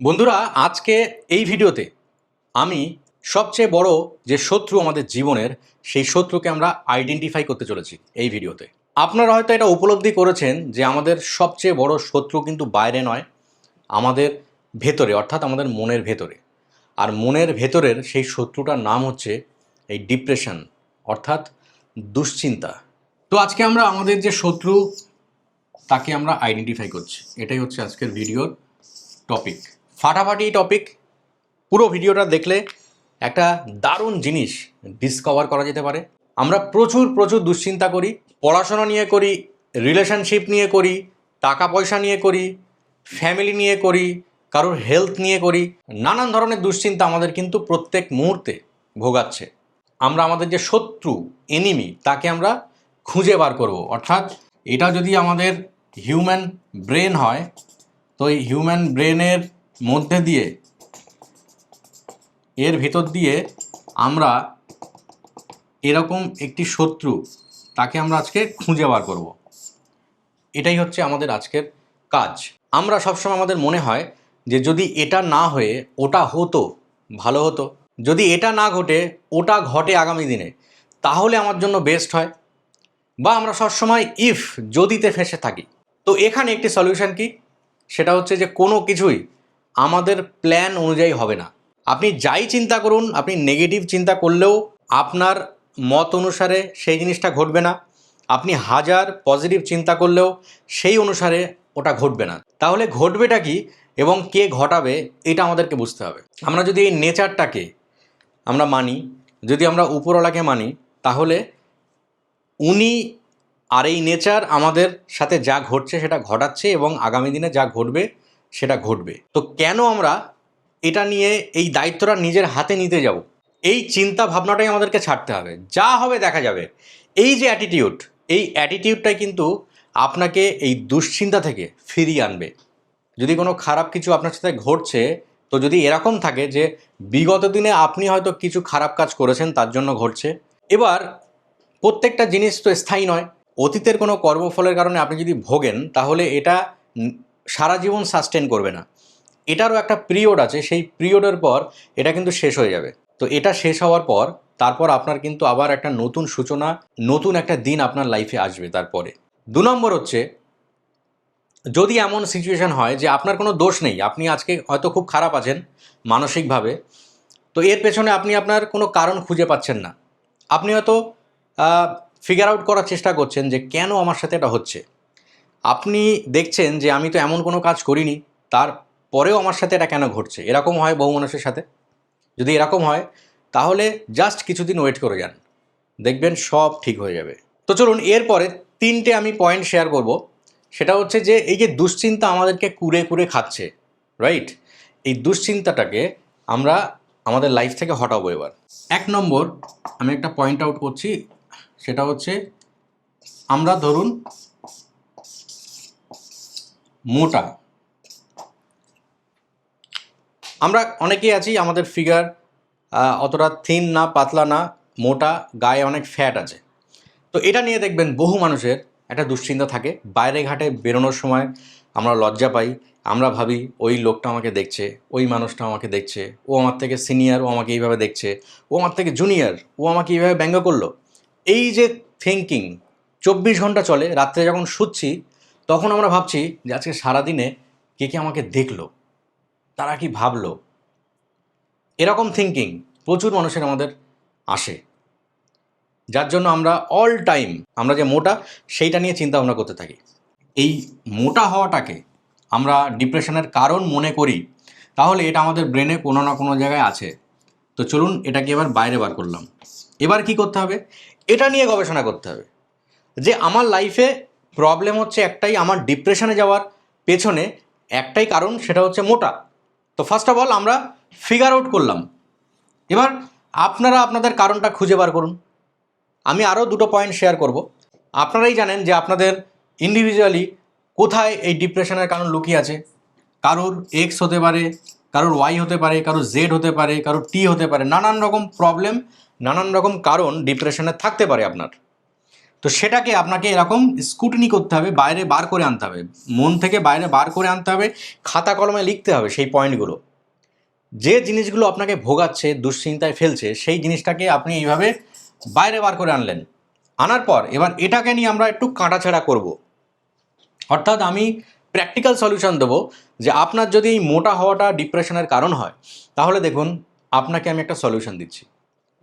বন্ধুরা, আজকে এই ভিডিওতে আমি সবচেয়ে বড় যে শত্রু আমাদের জীবনের, সেই শত্রুকে আমরা আইডেন্টিফাই করতে চলেছি এই ভিডিওতে। আপনারা হয়তো এটা উপলব্ধি করেছেন যে আমাদের সবচেয়ে বড় শত্রু কিন্তু বাইরে নয়, আমাদের ভেতরে, অর্থাৎ আমাদের মনের ভেতরে। আর মনের ভেতরের সেই শত্রুটার নাম হচ্ছে এই ডিপ্রেশন অর্থাৎ দুশ্চিন্তা। তো আজকে আমরা আমাদের যে শত্রু, তাকে আমরা আইডেন্টিফাই করছি। এটাই হচ্ছে আজকের ভিডিওর টপিক ফাটাফাটি টপিক পুরো ভিডিওটা দেখলে একটা দারুণ জিনিস ডিসকভার করা যেতে পারে। আমরা প্রচুর প্রচুর দুশ্চিন্তা করি, পড়াশোনা নিয়ে করি রিলেশনশিপ নিয়ে করি টাকা পয়সা নিয়ে করি ফ্যামিলি নিয়ে করি, কারোর হেলথ নিয়ে করি, নানান ধরনের দুশ্চিন্তা আমাদের কিন্তু প্রত্যেক মুহূর্তে ভোগাচ্ছে। আমরা আমাদের যে শত্রু এনিমি তাকে আমরা খুঁজে বার করব। অর্থাৎ এটা যদি আমাদের হিউম্যান ব্রেন হয়, তো এই হিউম্যান ব্রেনের মধ্যে দিয়ে, এর ভেতর দিয়ে আমরা এরকম একটি শত্রু তাকে আমরা আজকে খুঁজে বার করব। এটাই হচ্ছে আমাদের আজকের কাজ। আমরা সবসময় আমাদের মনে হয় যে যদি এটা না হয়ে, ওটা হতো, ভালো হতো। যদি এটা না ঘটে, ওটা ঘটে আগামী দিনে, তাহলে আমার জন্য বেস্ট হয়। বা আমরা সবসময় ইফ যদিতে ফেসে থাকি। তো এখানে একটি সলিউশন কি? সেটা হচ্ছে যে কোনো কিছুই আমাদের প্ল্যান অনুযায়ী হবে না। আপনি যাই চিন্তা করুন, আপনি নেগেটিভ চিন্তা করলেও আপনার মত অনুসারে সেই জিনিসটা ঘটবে না। আপনি হাজার পজিটিভ চিন্তা করলেও সেই অনুসারে ওটা ঘটবে না। তাহলে ঘটবেটা কি এবং কে ঘটাবে, এটা আমাদেরকে বুঝতে হবে। আমরা যদি এই নেচারটাকে আমরা মানি, যদি আমরা উপরওয়ালাকে মানি, তাহলে উনি আর এই নেচার আমাদের সাথে যা ঘটছে সেটা ঘটাচ্ছে এবং আগামী দিনে যা ঘটবে সেটা ঘটবে। তো কেন আমরা এটা নিয়ে, এই দায়িত্বটা নিজের হাতে নিতে যাব? এই চিন্তা ভাবনাটাই আমাদেরকে ছাড়তে হবে। যা হবে দেখা যাবে। এই যে অ্যাটিটিউড এই অ্যাটিটিউডটাই কিন্তু আপনাকে এই দুশ্চিন্তা থেকে ফিরিয়ে আনবে। যদি কোনো খারাপ কিছু আপনার সাথে ঘটছে, তো যদি এরকম থাকে যে বিগত দিনে আপনি হয়তো কিছু খারাপ কাজ করেছেন, তার জন্য ঘটছে। এবার প্রত্যেকটা জিনিস তো স্থায়ী নয়। অতীতের কোনো কর্মফলের কারণে আপনি যদি ভোগেন, তাহলে এটা সারা জীবন সাস্টেন করবে না। এটারও একটা পিরিয়ড আছে, সেই পিরিয়ডের পর এটা কিন্তু শেষ হয়ে যাবে। তো এটা শেষ হওয়ার পর তারপর আপনার কিন্তু আবার একটা নতুন সূচনা, নতুন একটা দিন আপনার লাইফে আসবে তারপরে। দু নম্বর হচ্ছে, যদি এমন সিচুয়েশন হয় যে আপনার কোনো দোষ নেই, আপনি আজকে হয়তো খুব খারাপ আছেন মানসিকভাবে, তো এর পেছনে আপনি আপনার কোনো কারণ খুঁজে পাচ্ছেন না। আপনি হয়তো ফিগার আউট করার চেষ্টা করছেন যে কেন আমার সাথে এটা হচ্ছে। আপনি দেখছেন যে আমি তো এমন কোনো কাজ করিনি, তার পরেও আমার সাথে এটা কেন ঘটছে? এরকম হয় বহু মানুষের সাথে? যদি এরকম হয়, তাহলে জাস্ট কিছুদিন ওয়েট করে যান। দেখবেন সব ঠিক হয়ে যাবে। তো চলুন, এরপরে তিনটে আমি পয়েন্ট শেয়ার করব। সেটা হচ্ছে যে এই যে দুশ্চিন্তা আমাদেরকে কুরে কুরে খাচ্ছে রাইট এই দুশ্চিন্তাটাকে আমরা আমাদের লাইফ থেকে হটাবো এবার। এক নম্বর, আমি একটা পয়েন্ট আউট করছি, সেটা হচ্ছে আমরা ধরুন মোটা। আমরা অনেকেই আছি, আমাদের ফিগার অতটা থিন না, পাতলা না, মোটা, গায়ে অনেক ফ্যাট আছে। তো এটা নিয়ে দেখবেন বহু মানুষের একটা দুশ্চিন্তা থাকে। বাইরে ঘাটে বেরোনোর সময় আমরা লজ্জা পাই, আমরা ভাবি, ওই লোকটা আমাকে দেখছে, ওই মানুষটা আমাকে দেখছে, ও আমার থেকে সিনিয়র ও আমাকে এইভাবে দেখছে, ও আমার থেকে জুনিয়র ও আমাকে এইভাবে ব্যঙ্গ করল। এই যে থিঙ্কিং চব্বিশ ঘণ্টা চলে, রাত্রে যখন শুচ্ছি তখন আমরা ভাবছি যে আজকে সারাদিনে কে কে আমাকে দেখল? তারা কি ভাবলো? এরকম থিঙ্কিং প্রচুর মানুষের আমাদের আসে। যার জন্য আমরা অল টাইম আমরা যে মোটা, সেইটা নিয়ে চিন্তা ভাবনা করতে থাকি। এই মোটা হওয়াটাকে আমরা ডিপ্রেশনের কারণ মনে করি, তাহলে এটা আমাদের ব্রেনে কোনো না কোনো জায়গায় আছে। তো চলুন এটাকে এবার বাইরে বার করলাম। এবার কি করতে হবে? এটা নিয়ে গবেষণা করতে হবে। যে আমার লাইফে প্রবলেম হচ্ছে একটাই, আমার ডিপ্রেশনে যাওয়ার পেছনে একটাই কারণ, সেটা হচ্ছে মোটা। তো ফার্স্ট অফ অল আমরা ফিগার আউট করলাম। এবার আপনারা আপনাদের কারণটা খুঁজে বার করুন। আমি আরও দুটো পয়েন্ট শেয়ার করব। আপনারাই জানেন যে আপনাদের ইন্ডিভিজুয়ালি কোথায় এই ডিপ্রেশনের কারণ লুকিয়ে আছে। কারোর এক্স হতে পারে, কারোর ওয়াই হতে পারে, কারোর জেড হতে পারে, কারোর টি হতে পারে, নানান রকম প্রবলেম নানান রকম কারণ ডিপ্রেশনে থাকতে পারে আপনার। তো সেটাকে আপনাকে এরকম স্কুটনি করতে হবে, বাইরে বার করে আনতে হবে। মন থেকে বাইরে বার করে আনতে হবে, খাতা কলমে লিখতে হবে সেই পয়েন্টগুলো যে জিনিসগুলো আপনাকে ভোগাচ্ছে, দুশ্চিন্তায় ফেলছে, সেই জিনিসটাকে আপনি এইভাবে বাইরে বার করে আনলেন। আনার পর এবার এটাকে নিয়ে আমরা একটু কাটাছেড়া করব। অর্থাৎ আমি প্র্যাকটিক্যাল সলিউশন দেবো যে আপনার যদি এই মোটা হওয়াটা ডিপ্রেশনের কারণ হয়, তাহলে দেখুন আপনাকে আমি একটা সলিউশন দিচ্ছি।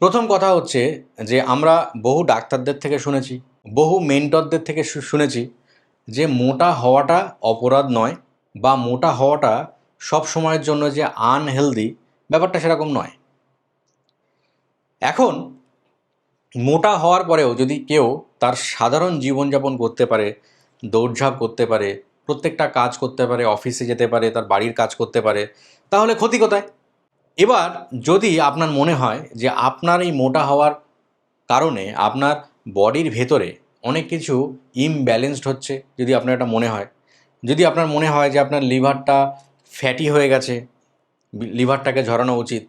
প্রথম কথা হচ্ছে যে আমরা বহু ডাক্তারদের থেকে শুনেছি বহু মেন্টরদের থেকে শুনেছি যে মোটা হওয়াটা অপরাধ নয় বা মোটা হওয়াটা সব সময়ের জন্য যে আনহেলদি ব্যাপারটা সেরকম নয়। এখন মোটা হওয়ার পরেও যদি কেউ তার সাধারণ জীবনযাপন করতে পারে, দৌড়ঝাঁপ করতে পারে, প্রত্যেকটা কাজ করতে পারে অফিসে যেতে পারে, তার বাড়ির কাজ করতে পারে, তাহলে ক্ষতি কোথায়? এবার যদি আপনার মনে হয় যে আপনার এই মোটা হওয়ার কারণে আপনার বডির ভেতরে অনেক কিছু ইমব্যালেন্সড হচ্ছে, যদি আপনার এটা মনে হয়। যদি আপনার মনে হয় যে আপনার লিভারটা ফ্যাটি হয়ে গেছে, লিভারটাকে ঝরানো উচিত,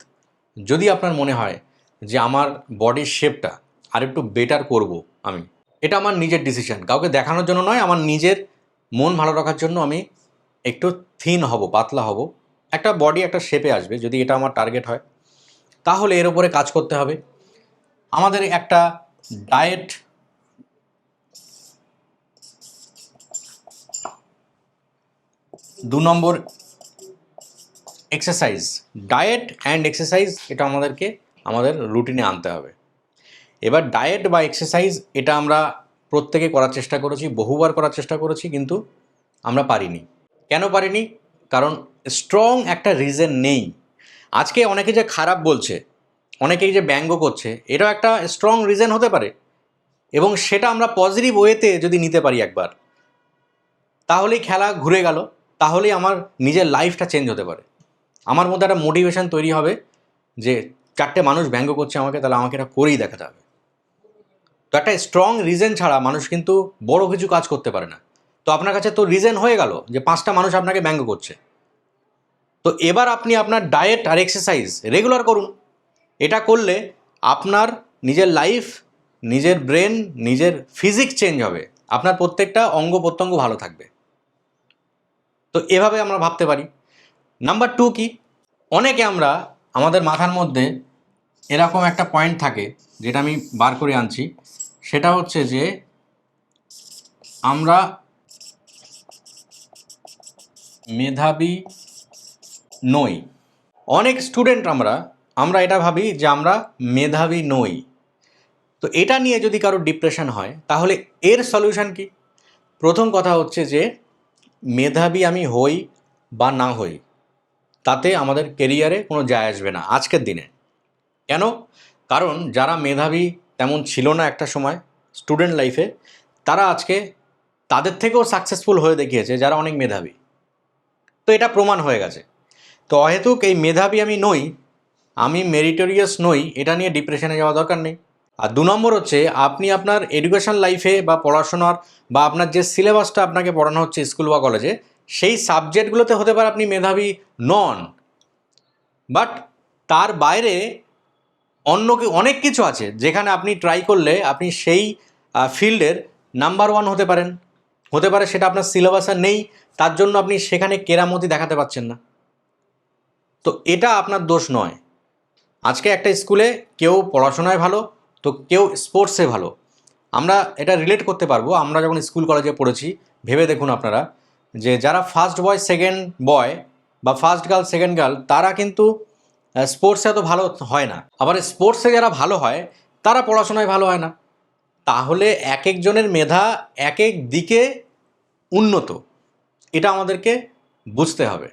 যদি আপনার মনে হয় যে আমার বডির শেপটা আর একটু বেটার করব আমি, এটা আমার নিজের ডিসিশন কাউকে দেখানোর জন্য নয়, আমার নিজের মন ভালো রাখার জন্য আমি একটু থিন হব, পাতলা হব। একটা বডি একটা শেপে আসবে, যদি এটা আমার টার্গেট হয়, তাহলে এর উপরে কাজ করতে হবে। আমাদের একটা ডায়েট দু নম্বর এক্সারসাইজ। ডায়েট অ্যান্ড এক্সারসাইজ এটা আমাদেরকে, আমাদের রুটিনে আনতে হবে। এবার ডায়েট বা এক্সারসাইজ এটা আমরা প্রত্যেকে করার চেষ্টা করেছি, বহুবার করার চেষ্টা করেছি, কিন্তু আমরা পারিনি। কেন পারিনি? কারণ স্ট্রং একটা রিজন নেই। আজকে অনেকে যে খারাপ বলছে অনেকেই যে ব্যঙ্গ করছে, এটাও একটা স্ট্রং রিজন হতে পারে। এবং সেটা আমরা পজিটিভ ওয়েতে যদি নিতে পারি একবার, তাহলেই খেলা ঘুরে গেল, তাহলেই আমার নিজের লাইফটা চেঞ্জ হতে পারে। আমার মধ্যে একটা মোটিভেশন তৈরি হবে যে চারটে মানুষ ব্যঙ্গ করছে আমাকে, তাহলে আমাকে এটা করেই দেখাতে হবে। তো একটা স্ট্রং রিজন ছাড়া মানুষ কিন্তু বড় কিছু কাজ করতে পারে না। তো আপনার কাছে তো রিজন হয়ে গেল যে পাঁচটা মানুষ আপনাকে ব্যঙ্গ করছে। তো এবার আপনি আপনার ডায়েট আর এক্সারসাইজ রেগুলার করুন। এটা করলে আপনার নিজের লাইফ নিজের ব্রেন নিজের ফিজিক চেঞ্জ হবে। আপনার প্রত্যেকটা অঙ্গ প্রত্যঙ্গ ভালো থাকবে। তো এভাবে আমরা ভাবতে পারি। নাম্বার টু কি? অনেকে আমরা আমাদের মাথার মধ্যে এরকম একটা পয়েন্ট থাকে, যেটা আমি বার করে আনছি। সেটা হচ্ছে যে আমরা মেধাবী নই। অনেক স্টুডেন্ট আমরা আমরা এটা ভাবি যে আমরা মেধাবী নই। তো এটা নিয়ে যদি কারও ডিপ্রেশন হয়, তাহলে এর সলিউশন কি? প্রথম কথা হচ্ছে যে, মেধাবী আমি হই বা না হই, তাতে আমাদের কেরিয়ারে কোনো যায় আসবে না আজকের দিনে। কেন? কারণ যারা মেধাবী তেমন ছিল না একটা সময় স্টুডেন্ট লাইফে তারা আজকে তাদের থেকেও সাকসেসফুল হয়ে দেখিয়েছে যারা অনেক মেধাবী। তো এটা প্রমাণ হয়ে গেছে। তো অহেতুক এই মেধাবী আমি নই আমি মেরিটোরিয়াস নই, এটা নিয়ে ডিপ্রেশনে যাওয়া দরকার নেই। আর দু নম্বর হচ্ছে, আপনি আপনার এডুকেশন লাইফে বা পড়াশোনার বা আপনার যে সিলেবাসটা আপনাকে পড়ানো হচ্ছে স্কুল বা কলেজে সেই সাবজেক্টগুলোতে হতে পারে আপনি মেধাবী নন। বাট তার বাইরে অন্য অনেক কিছু আছে, যেখানে আপনি ট্রাই করলে আপনি সেই ফিল্ডের নাম্বার ওয়ান হতে পারেন। হতে পারে সেটা আপনার সিলেবাসে নেই, তার জন্য আপনি সেখানে কেরামতি দেখাতে পারছেন না। তো এটা আপনার দোষ নয়। আজকে একটা স্কুলে কেউ পড়াশোনায় ভালো, তো কেউ স্পোর্টসে ভালো। আমরা এটা রিলেট করতে পারব। আমরা যখন স্কুল কলেজে পড়েছি, ভেবে দেখুন আপনারা, যে যারা ফার্স্ট বয় সেকেন্ড বয় বা ফার্স্ট গার্ল সেকেন্ড গার্ল তারা কিন্তু স্পোর্টসে এত ভালো হয় না। আবার স্পোর্টসে যারা ভালো হয়, তারা পড়াশোনায় ভালো হয় না। তাহলে এক একজনের মেধা এক এক দিকে উন্নত। এটা আমাদেরকে বুঝতে হবে।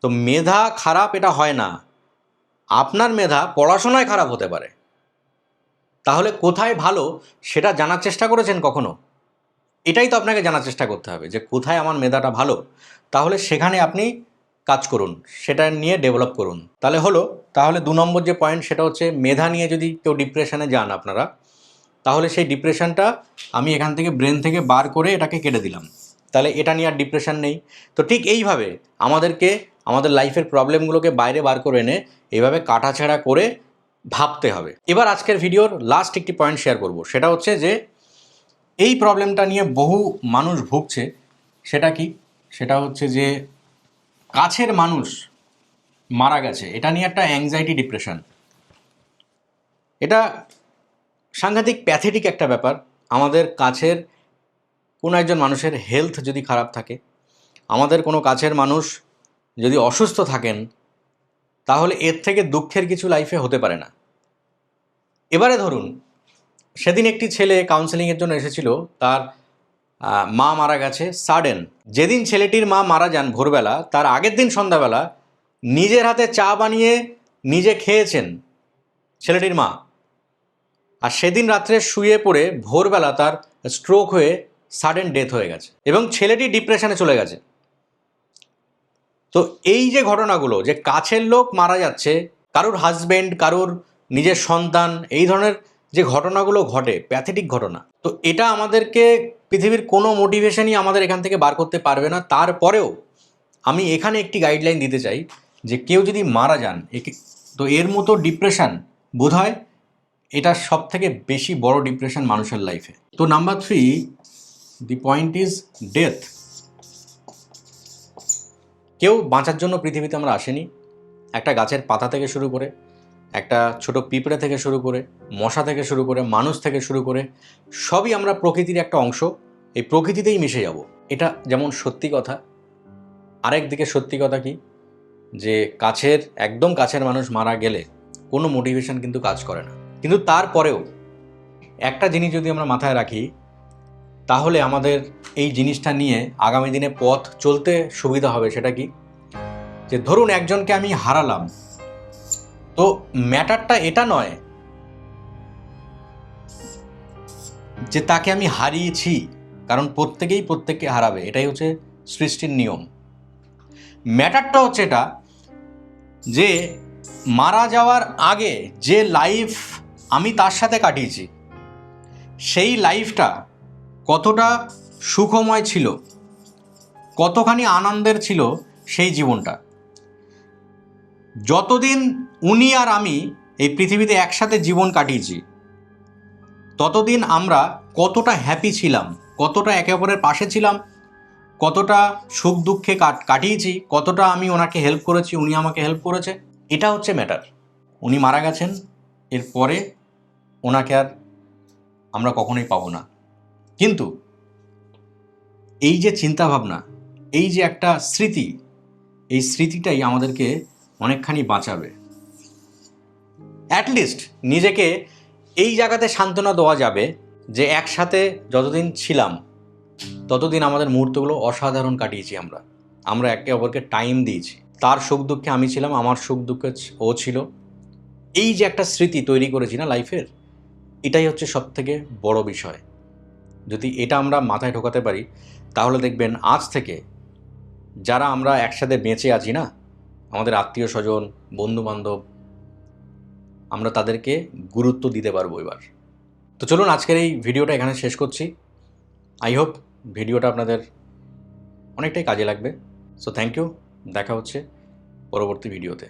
তো মেধা খারাপ এটা হয় না। আপনার মেধা পড়াশোনায় খারাপ হতে পারে। তাহলে কোথায় ভালো সেটা জানার চেষ্টা করেছেন কখনো? এটাই তো আপনাকে জানার চেষ্টা করতে হবে যে কোথায় আমার মেধাটা ভালো, তাহলে সেখানে আপনি কাজ করুন, সেটা নিয়ে ডেভেলপ করুন। তাহলে হলো, তাহলে দু নম্বর যে পয়েন্ট সেটা হচ্ছে মেধা নিয়ে যদি কেউ ডিপ্রেশনে যান আপনারা, তাহলে সেই ডিপ্রেশনটা আমি এখান থেকে ব্রেন থেকে বার করে এটাকে কেটে দিলাম। তাহলে এটা নিয়ে আর ডিপ্রেশন নেই। তো ঠিক এইভাবে আমাদেরকে আমাদের লাইফের প্রবলেমগুলোকে বাইরে বার করে এনে এইভাবে কাটাছেড়া করে ভাবতে হবে। এবার আজকের ভিডিওর লাস্ট একটি পয়েন্ট শেয়ার করব। সেটা হচ্ছে যে, এই প্রবলেমটা নিয়ে বহু মানুষ ভুগছে। সেটা কি? সেটা হচ্ছে যে, কাছের মানুষ মারা গেছে। এটা নিয়ে একটা অ্যাংজাইটি ডিপ্রেশন এটা সাংঘাতিক প্যাথেটিক একটা ব্যাপার। আমাদের কাছের কোনো একজন মানুষের হেলথ যদি খারাপ থাকে, আমাদের কোনো কাছের মানুষ যদি অসুস্থ থাকেন, তাহলে এর থেকে দুঃখের কিছু লাইফে হতে পারে না। এবারে ধরুন, সেদিন একটি ছেলে কাউন্সেলিংয়ের জন্য এসেছিল, তার মা মারা গেছে। সাডেন যেদিন ছেলেটির মা মারা যান ভোরবেলা, তার আগের দিন সন্ধ্যাবেলা, নিজের হাতে চা বানিয়ে নিজে খেয়েছেন ছেলেটির মা। আর সেদিন রাত্রে শুয়ে পড়ে ভোরবেলা তার স্ট্রোক হয়ে সাডেন ডেথ হয়ে গেছে এবং ছেলেটি ডিপ্রেশনে চলে গেছে। তো এই যে ঘটনাগুলো, যে কাছের লোক মারা যাচ্ছে, কারোর হাজব্যান্ড কারোর নিজের সন্তান, এই ধরনের যে ঘটনাগুলো ঘটে প্যাথেটিক ঘটনা, তো এটা আমাদেরকে পৃথিবীর কোনো মোটিভেশনই আমাদের এখান থেকে বার করতে পারবে না। তারপরেও আমি এখানে একটি গাইডলাইন দিতে চাই যে কেউ যদি মারা যান তো এর মতো ডিপ্রেশন বোধ হয় এটা সব থেকে বেশি বড় ডিপ্রেশন মানুষের লাইফে তো number three the point is death কেউ বাঁচার জন্য পৃথিবীতে আমরা আসেনি। একটা গাছের পাতা থেকে শুরু করে, একটা ছোট পিঁপড়ে থেকে শুরু করে, মশা থেকে শুরু করে, মানুষ থেকে শুরু করে, সবই আমরা প্রকৃতির একটা অংশ। এই প্রকৃতিতেই মিশে যাব। এটা যেমন সত্যি কথা, আরেক দিকে সত্যি কথা কি? যে কাছের, একদম কাছের মানুষ মারা গেলে কোনো মোটিভেশন কিন্তু কাজ করে না। কিন্তু তারপরেও একটা জিনিস যদি আমরা মাথায় রাখি তাহলে আমাদের এই জিনিসটা নিয়ে আগামী দিনে পথ চলতে সুবিধা হবে, সেটা কি? যে ধরুন একজনকে আমি হারালাম, তো ম্যাটারটা এটা নয় যে তাকে আমি হারিয়েছি, কারণ প্রত্যেকেই প্রত্যেককে হারাবে, এটাই হচ্ছে সৃষ্টির নিয়ম। ম্যাটারটা হচ্ছে এটা যে মারা যাওয়ার আগে যে লাইফ আমি তার সাথে কাটিয়েছি, সেই লাইফটা কতটা সুখময় ছিল, কতখানি আনন্দের ছিল সেই জীবনটা। যতদিন উনি আর আমি এই পৃথিবীতে একসাথে জীবন কাটিয়েছি, ততদিন আমরা কতটা হ্যাপি ছিলাম, কতটা একে অপরের পাশে ছিলাম, কতটা সুখ দুঃখে কাট- কাটিয়েছি, কতটা আমি ওনাকে হেল্প করেছি, উনি আমাকে হেল্প করেছে, এটা হচ্ছে ম্যাটার উনি মারা গেছেন, এরপরে ওনাকে আর আমরা কখনোই পাবো না। কিন্তু এই যে চিন্তাভাবনা, এই যে একটা স্মৃতি, এই স্মৃতিটাই আমাদেরকে অনেকখানি বাঁচাবে। অ্যাটলিস্ট নিজেকে এই জায়গাতে সান্ত্বনা দেওয়া যাবে যে একসাথে যতদিন ছিলাম, ততদিন আমাদের মুহূর্তগুলো অসাধারণ কাটিয়েছি আমরা। আমরা একে অপরকে টাইম দিয়েছি। তার সুখ দুঃখে আমি ছিলাম, আমার সুখ দুঃখে ও ছিল। এই যে একটা স্মৃতি তৈরি করেছি না লাইফের এটাই হচ্ছে সব থেকে বড় বিষয়। যদি এটা আমরা মাথায় ঢোকাতে পারি, তাহলে দেখবেন আজ থেকে যারা আমরা একসাথে বেঁচে আছি না, আমাদের আত্মীয় স্বজন বন্ধু বান্ধব আমরা তাদেরকে গুরুত্ব দিতে পারব এবার। তো চলুন আজকের এই ভিডিওটা এখানে শেষ করছি। আই হোপ ভিডিওটা আপনাদের অনেকটাই কাজে লাগবে। সো থ্যাংক ইউ, দেখা হচ্ছে পরবর্তী ভিডিওতে।